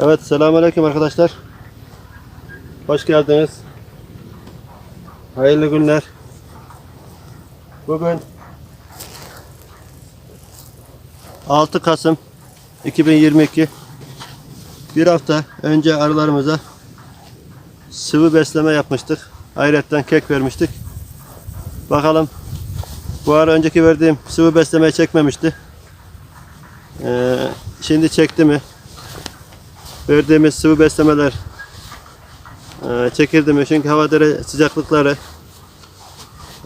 Evet selamünaleyküm arkadaşlar. Hoş geldiniz. Hayırlı günler. Bugün 6 Kasım 2022 bir hafta önce arılarımıza sıvı besleme yapmıştık. Hayretten kek vermiştik. Bakalım bu ara önceki verdiğim sıvı beslemeyi çekmemişti. Ee, şimdi çekti mi? Verdiğimiz sıvı beslemeler e, çekildi mi? Çünkü hava sıcaklıkları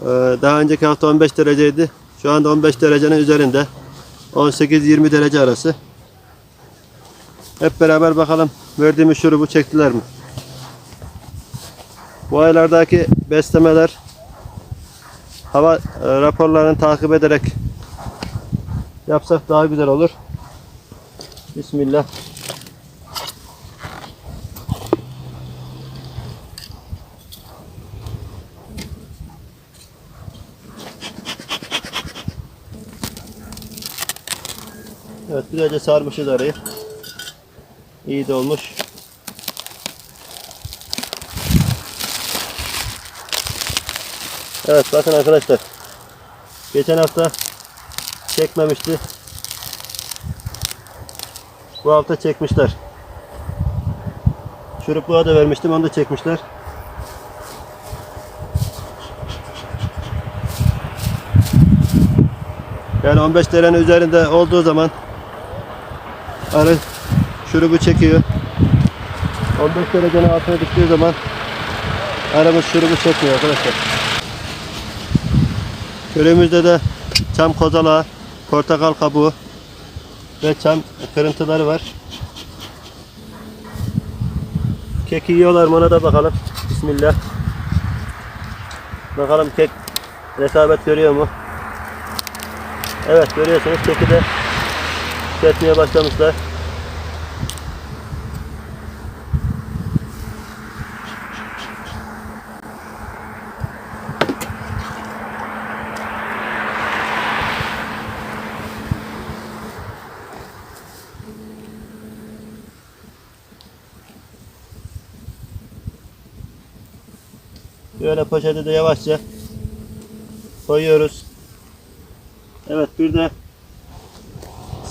e, daha önceki hafta 15 dereceydi. Şu anda 15 derecenin üzerinde. 18-20 derece arası. Hep beraber bakalım verdiğimiz şurubu çektiler mi? Bu aylardaki beslemeler hava e, raporlarını takip ederek yapsak daha güzel olur. Bismillah. Güzelce sarmışız arayı. İyi de olmuş. Evet bakın arkadaşlar. Geçen hafta çekmemişti. Bu hafta çekmişler. Şurupluğa da vermiştim onu da çekmişler. Yani 15 derenin üzerinde olduğu zaman arı şurubu çekiyor. 15 derecenin altına düştüğü zaman aramız şurubu çekmiyor arkadaşlar. Köyümüzde de çam kozalağı, portakal kabuğu ve çam kırıntıları var. Kek yiyorlar mı ona da bakalım. Bismillah. Bakalım kek rekabet görüyor mu? Evet görüyorsunuz keki de tüketmeye başlamışlar. Böyle poşeti de yavaşça koyuyoruz. Evet bir de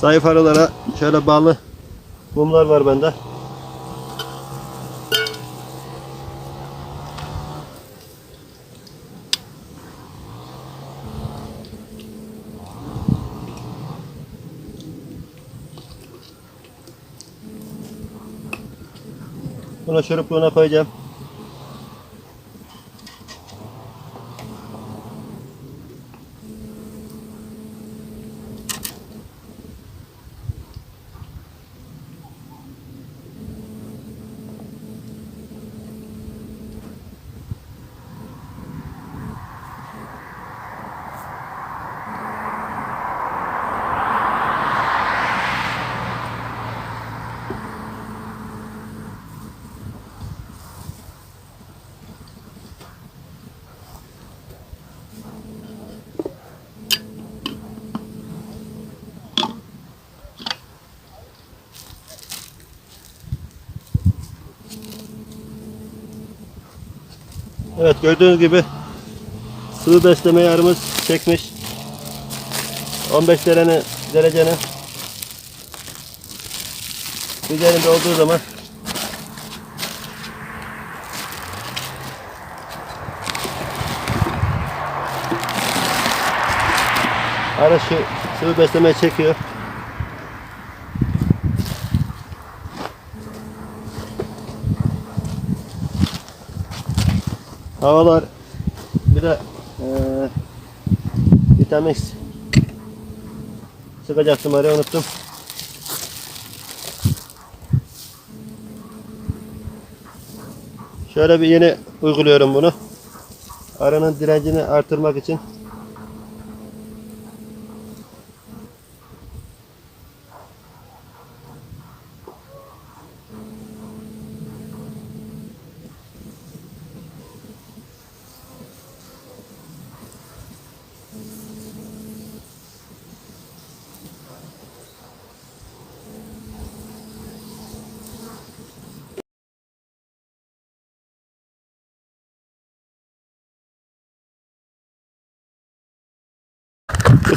zayıf arılara şöyle bağlı mumlar var bende. Bunu şurupluğuna koyacağım. Evet gördüğünüz gibi sıvı besleme yarımız çekmiş. 15 derene, derecenin üzerinde olduğu zaman ara şu sıvı besleme çekiyor. Havalar bir de eee vitamin sıkacaktım araya unuttum. Şöyle bir yeni uyguluyorum bunu. Arının direncini artırmak için.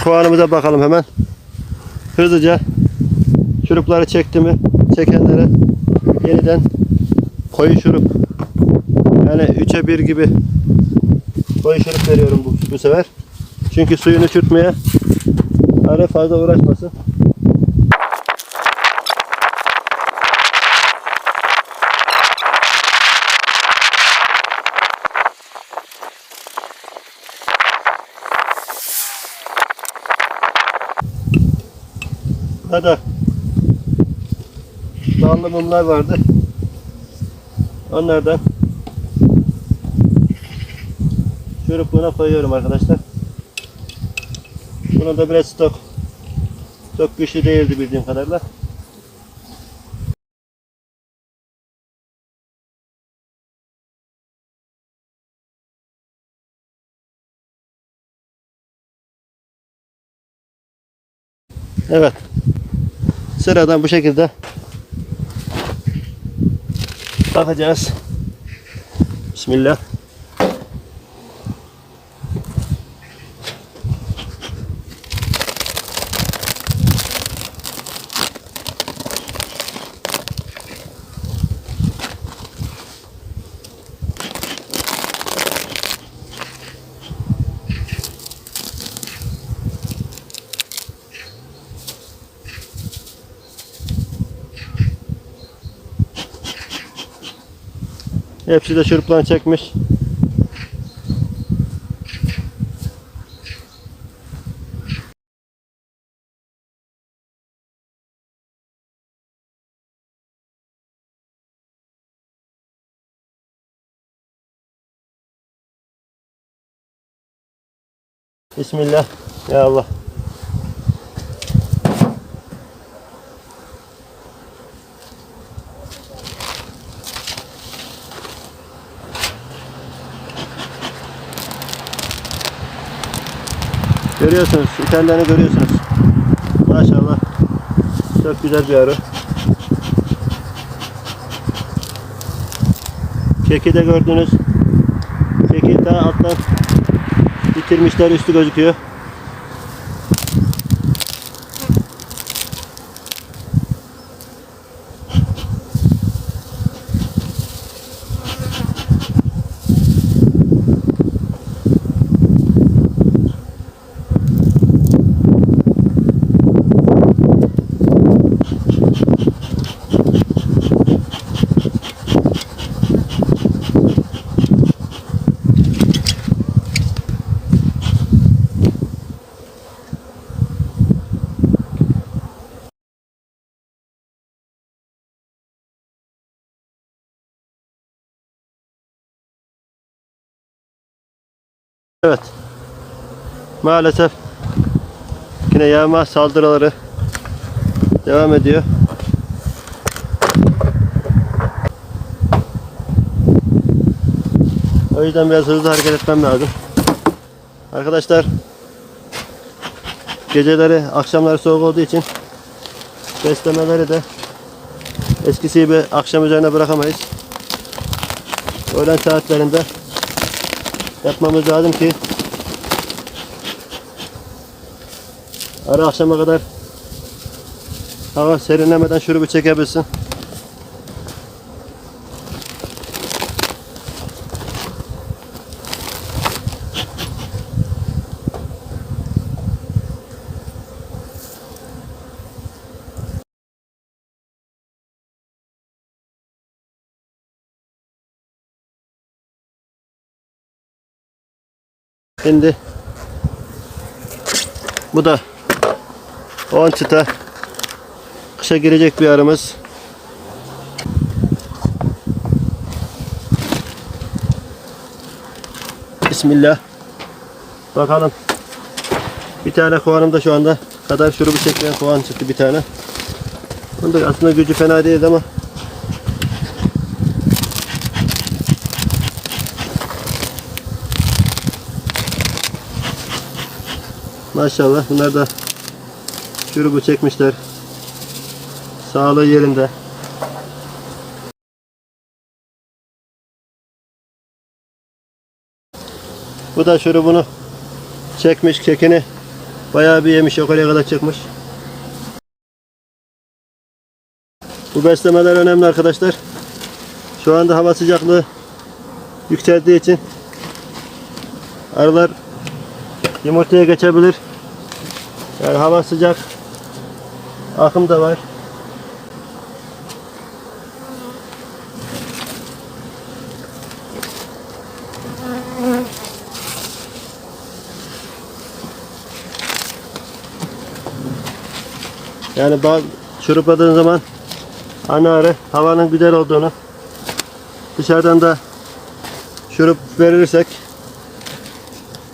Bu kovanımıza bakalım hemen. Hızlıca şurupları çekti mi? Çekenlere yeniden koyu şurup yani 3'e 1 gibi koyu şurup veriyorum bu, bu sefer. Çünkü suyunu çürütmeye arı fazla uğraşmasın. Burada ballı mumlar vardı. Onlardan şurupuna koyuyorum arkadaşlar. Bunun da biraz stok. Çok güçlü değildi bildiğim kadarıyla. Evet. Sıradan bu şekilde bakacağız. Bismillah. Hepsi de şuruplan çekmiş. Bismillah. Ya Allah. Görüyorsunuz, itellerini görüyorsunuz. Maşallah. Çok güzel bir arı. Keki de gördünüz. Daha alttan bitirmişler, üstü gözüküyor. Evet. Maalesef yine yağma saldırıları devam ediyor. O yüzden biraz hızlı hareket etmem lazım. Arkadaşlar geceleri, akşamları soğuk olduğu için beslemeleri de eskisi gibi akşam üzerine bırakamayız. Öğlen saatlerinde yapmamız lazım ki ara akşama kadar hava serinlemeden şurubu çekebilsin. Şimdi bu da 10 çıta kışa girecek bir arımız. Bismillah. Bakalım. Bir tane kovanımda şu anda kadar şurubu çekmeyen kovan çıktı bir tane. Bunda aslında gücü fena değil ama Maşallah bunlar da şurubu çekmişler. Sağlığı yerinde. Bu da şurubunu çekmiş kekini Bayağı bir yemiş yukarıya kadar çıkmış. Bu beslemeler önemli arkadaşlar. Şu anda hava sıcaklığı yükseldiği için arılar yumurtaya geçebilir. Yani hava sıcak. Akım da var. Yani bal çırpladığın zaman ana arı havanın güzel olduğunu dışarıdan da şurup verirsek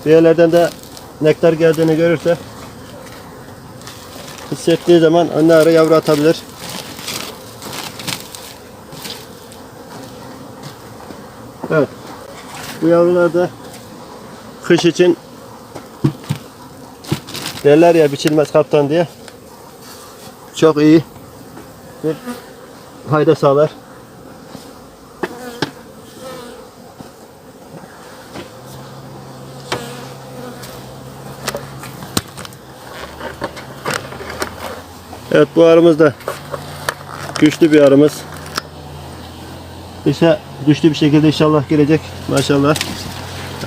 bir yerlerden de nektar geldiğini görürse hissettiği zaman anne arı yavru atabilir. Evet. Bu yavrular da kış için derler ya biçilmez kaptan diye çok iyi bir fayda sağlar. Evet bu arımız da güçlü bir arımız. İşte güçlü bir şekilde inşallah gelecek. Maşallah.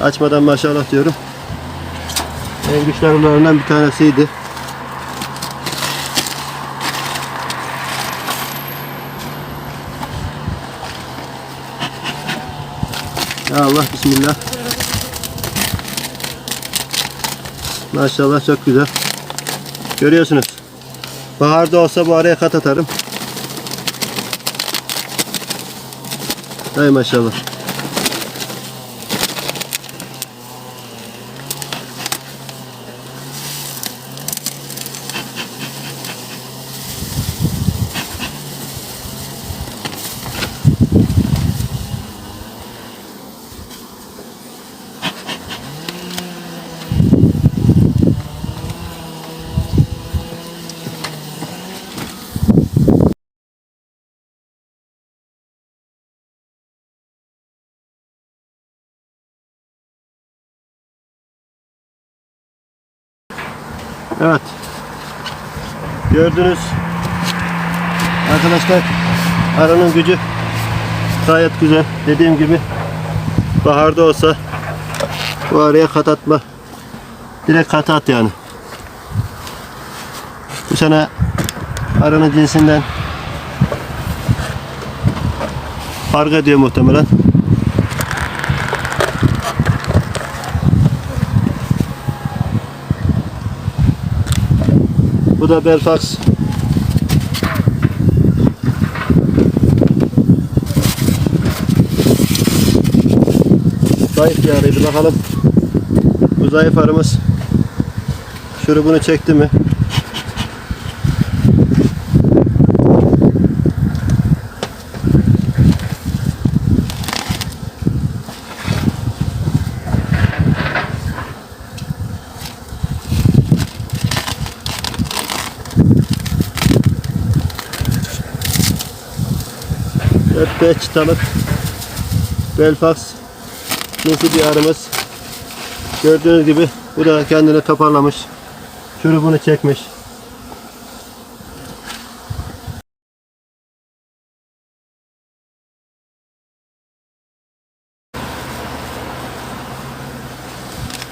Açmadan maşallah diyorum. En güçlü arılarından bir tanesiydi. Ya Allah bismillah. Maşallah çok güzel. Görüyorsunuz. Baharda olsa bu araya kat atarım. Hay maşallah. Evet. Gördünüz. Arkadaşlar arının gücü gayet güzel. Dediğim gibi baharda olsa bu araya kat atma. Direkt kat at yani. Bu sene arının cinsinden fark ediyor muhtemelen. Bu da Belfax. Zayıf yarıydı bakalım. Bu zayıf arımız şurubunu çekti mi? Evet 5 çıtalık Belfax cinsi bir arımız. Gördüğünüz gibi bu da kendini toparlamış. Şurubunu çekmiş.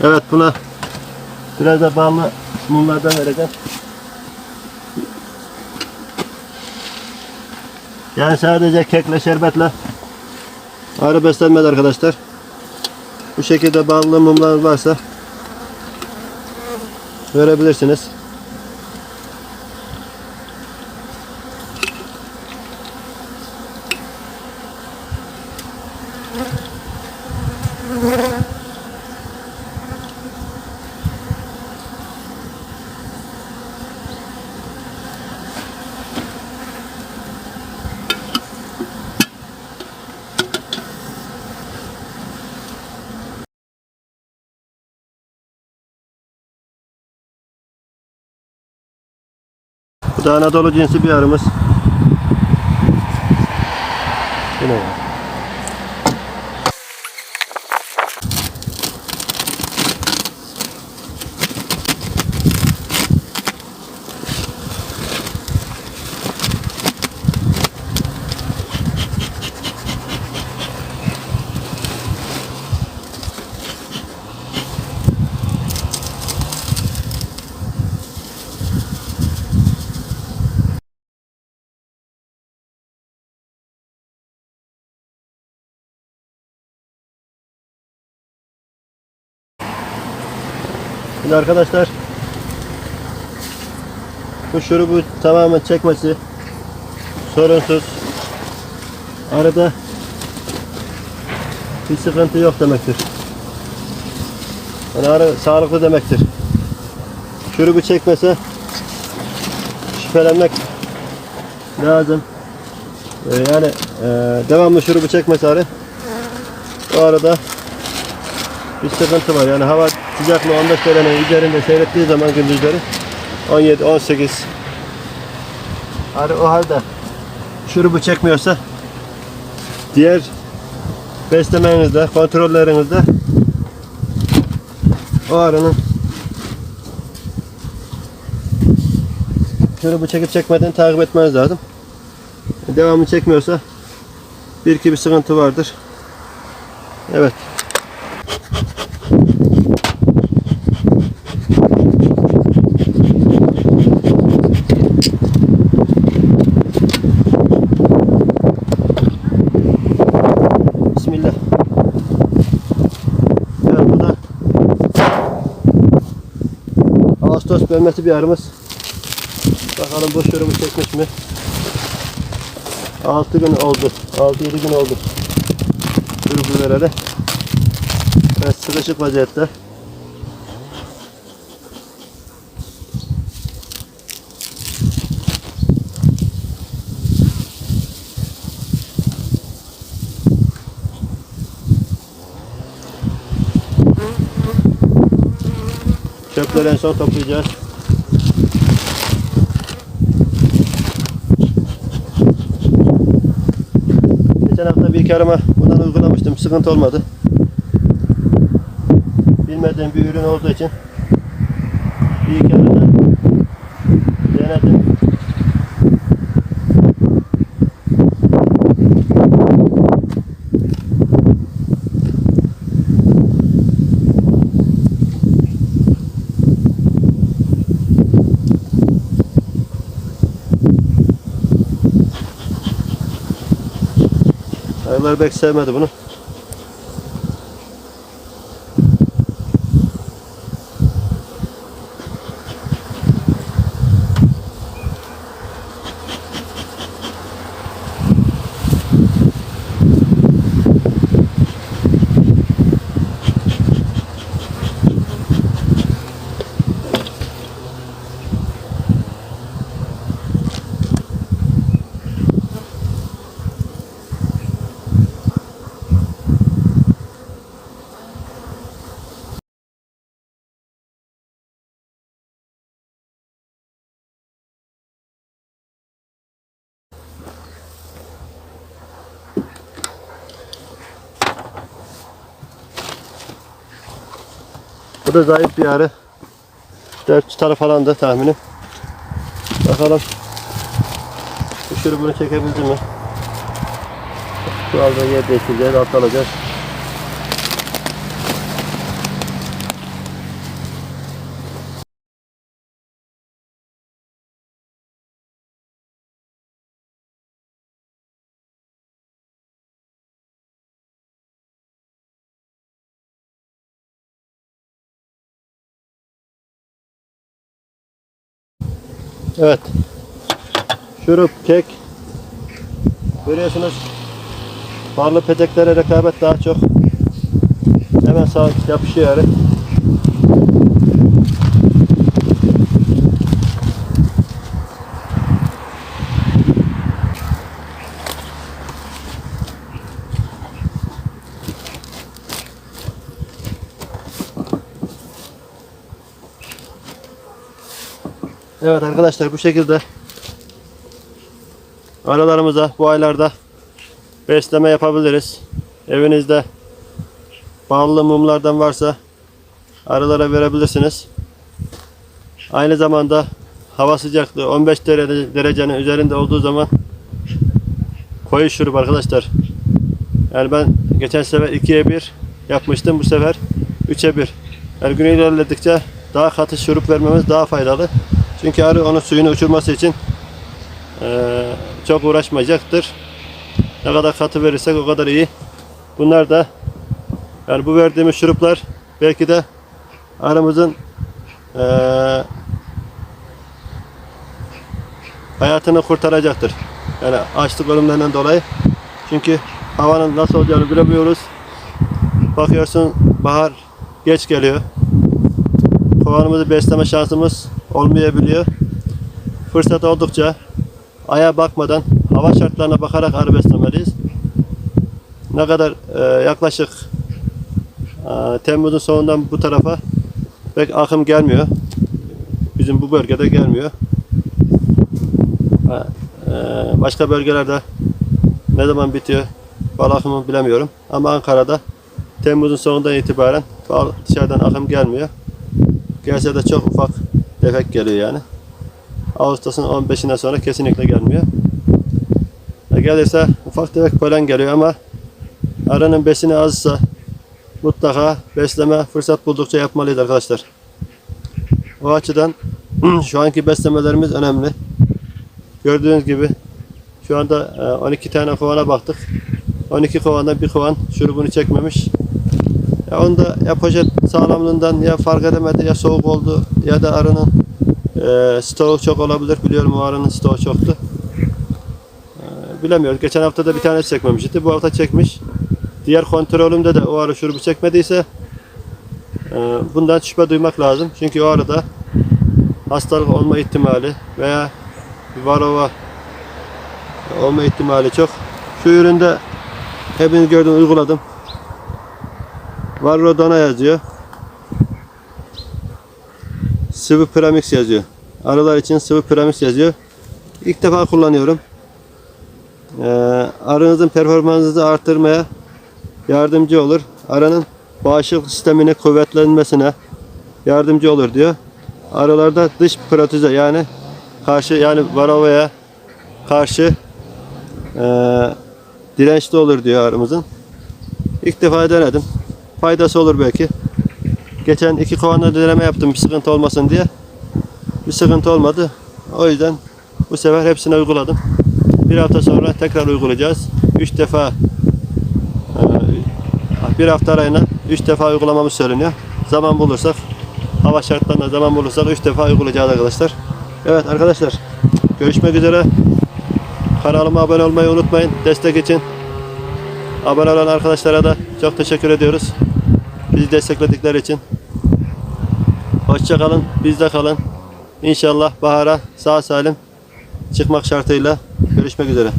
Evet buna biraz da ballı mumlardan vereceğim. Yani sadece kekle şerbetle arı beslenmez arkadaşlar. Bu şekilde ballı mumlar varsa verebilirsiniz. Bu da Anadolu cinsi bir arımız. Bu ne Şimdi arkadaşlar bu şurubu tamamen çekmesi sorunsuz. Arada bir sıkıntı yok demektir. Yani arı sağlıklı demektir. Şurubu çekmese şüphelenmek lazım. Ee, yani e, devamlı şurubu çekmese arı o arada bir sıkıntı var. Yani hava sıcaklığı 15 derecenin üzerinde seyrettiği zaman gündüzleri 17 18 arı o halde şurubu çekmiyorsa diğer beslemenizde, kontrollerinizde o arının şurubu çekip çekmediğini takip etmeniz lazım. Devamlı çekmiyorsa bir iki bir sıkıntı vardır. Evet. Bismillah. Evet bu da Ağustos bölmesi bir arımız. Bakalım bu şurubu çekmiş mi? 6 gün oldu. 6-7 gün oldu. Şurubu vereli. Evet sıkışık vaziyette. Çöpleri en son toplayacağız. Geçen hafta bir iki arama bundan uygulamıştım. Sıkıntı olmadı. Bilmediğim bir ürün olduğu için bir iki arada denedim. Arılar pek sevmedi bunu. Da zayıf bir arı. 4 tane falan da tahminim. Bakalım. Bu şurubunu çekebildi mi? Şu anda yer değiştireceğiz, alt alacağız. Evet. Şurup, kek. Görüyorsunuz. Barlı peteklere rekabet daha çok. Hemen sağ yapışıyor yani. Evet arkadaşlar bu şekilde aralarımıza bu aylarda besleme yapabiliriz. Evinizde ballı mumlardan varsa arılara verebilirsiniz. Aynı zamanda hava sıcaklığı 15 derece, derecenin üzerinde olduğu zaman koyu şurup arkadaşlar. Yani ben geçen sefer 2'ye 1 yapmıştım. Bu sefer 3'e 1. Her gün ilerledikçe daha katı şurup vermemiz daha faydalı. Çünkü arı onun suyunu uçurması için eee, çok uğraşmayacaktır. Ne kadar katı verirsek o kadar iyi. Bunlar da yani bu verdiğimiz şuruplar belki de arımızın eee, hayatını kurtaracaktır. Yani açlık ölümlerinden dolayı. Çünkü havanın nasıl olacağını bilemiyoruz. Bakıyorsun bahar geç geliyor. Kovanımızı besleme şansımız olmayabiliyor. Fırsat oldukça aya bakmadan hava şartlarına bakarak arı beslemeliyiz. Ne kadar e, yaklaşık e, Temmuz'un sonundan bu tarafa pek akım gelmiyor. Bizim bu bölgede gelmiyor. E, başka bölgelerde ne zaman bitiyor bal akımı bilemiyorum. Ama Ankara'da Temmuz'un sonundan itibaren bal dışarıdan akım gelmiyor. Gelse de çok ufak defek geliyor yani. Ağustos'un 15'inden sonra kesinlikle gelmiyor. E, gelirse ufak tefek polen geliyor ama arının besini azsa mutlaka besleme fırsat buldukça yapmalıyız arkadaşlar. O açıdan şu anki beslemelerimiz önemli. Gördüğünüz gibi şu anda e, 12 tane kovana baktık. 12 kovandan bir kovan şurubunu çekmemiş. Ya onda ya poşet sağlamlığından ya fark edemedi ya soğuk oldu ya da arının e, stoğu çok olabilir. Biliyorum o arının stoğu çoktu. E, bilemiyoruz. Geçen hafta da bir tane çekmemişti. Bu hafta çekmiş. Diğer kontrolümde de o arı şurubu çekmediyse e, bundan şüphe duymak lazım. Çünkü o arada hastalık olma ihtimali veya varova olma ihtimali çok. Şu üründe hepiniz gördüm uyguladım. Varrodona yazıyor. Sıvı premix yazıyor. Arılar için sıvı premix yazıyor. İlk defa kullanıyorum. Ee, arınızın performansını arttırmaya yardımcı olur. Arının bağışıklık sistemini kuvvetlenmesine yardımcı olur diyor. Arılarda dış protize yani karşı yani varovaya karşı eee, dirençli olur diyor arımızın. İlk defa denedim. Faydası olur belki. Geçen iki kovanla deneme yaptım bir sıkıntı olmasın diye. Bir sıkıntı olmadı. O yüzden bu sefer hepsini uyguladım. Bir hafta sonra tekrar uygulayacağız. Üç defa eee, bir hafta arayla üç defa uygulamamız söyleniyor. Zaman bulursak hava şartlarında zaman bulursak üç defa uygulayacağız arkadaşlar. Evet arkadaşlar görüşmek üzere. Kanalıma abone olmayı unutmayın. Destek için. Abone olan arkadaşlara da çok teşekkür ediyoruz. Bizi destekledikleri için. Hoşça kalın, bizde kalın. İnşallah bahara sağ salim çıkmak şartıyla görüşmek üzere.